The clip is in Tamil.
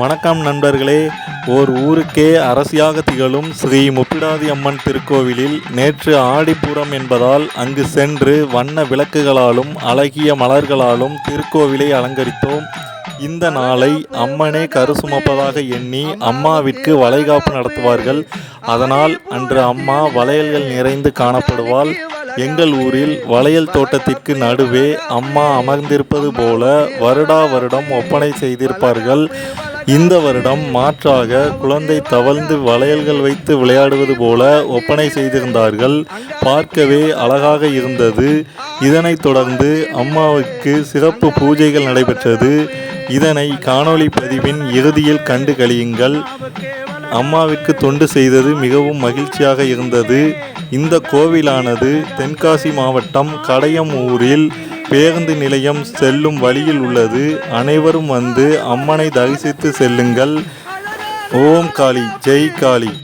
வணக்கம் நண்பர்களே. ஓர் ஊருக்கே அரசியாக திகழும் ஸ்ரீ முப்பிடாதி அம்மன் திருக்கோவிலில் நேற்று ஆடிப்புறம் என்பதால் அங்கு சென்று வண்ண விளக்குகளாலும் அழகிய மலர்களாலும் திருக்கோவிலை அலங்கரித்தோம். இந்த நாளை அம்மனே கருசுமப்பதாக எண்ணி அம்மாவிற்கு வளைகாப்பு நடத்துவார்கள். அதனால் அன்று அம்மா வளையல்கள் நிறைந்து காணப்படுவாள். எங்கள் ஊரில் வளையல் தோட்டத்திற்கு நடுவே அம்மா அமர்ந்திருப்பது போல வருடா வருடம் ஒப்பனை செய்திருப்பார்கள். இந்த வருடம் மாற்றாக குழந்தை தவழ்ந்து வளையல்கள் வைத்து விளையாடுவது போல ஒப்பனை செய்திருந்தார்கள். பார்க்கவே அழகாக இருந்தது. இதனைத் தொடர்ந்து அம்மாவுக்கு சிறப்பு பூஜைகள் நடைபெற்றது. இதனை காணொளி பதிவின் இறுதியில் கண்டு கழியுங்கள். அம்மாவிற்கு தொண்டு செய்தது மிகவும் மகிழ்ச்சியாக இருந்தது. இந்த கோவிலானது தென்காசி மாவட்டம் கடையம் ஊரில் பேருந்து நிலையம் செல்லும் வழியில் உள்ளது. அனைவரும் வந்து அம்மனை தரிசித்து செல்லுங்கள். ஓம் காளி ஜெய் காளி.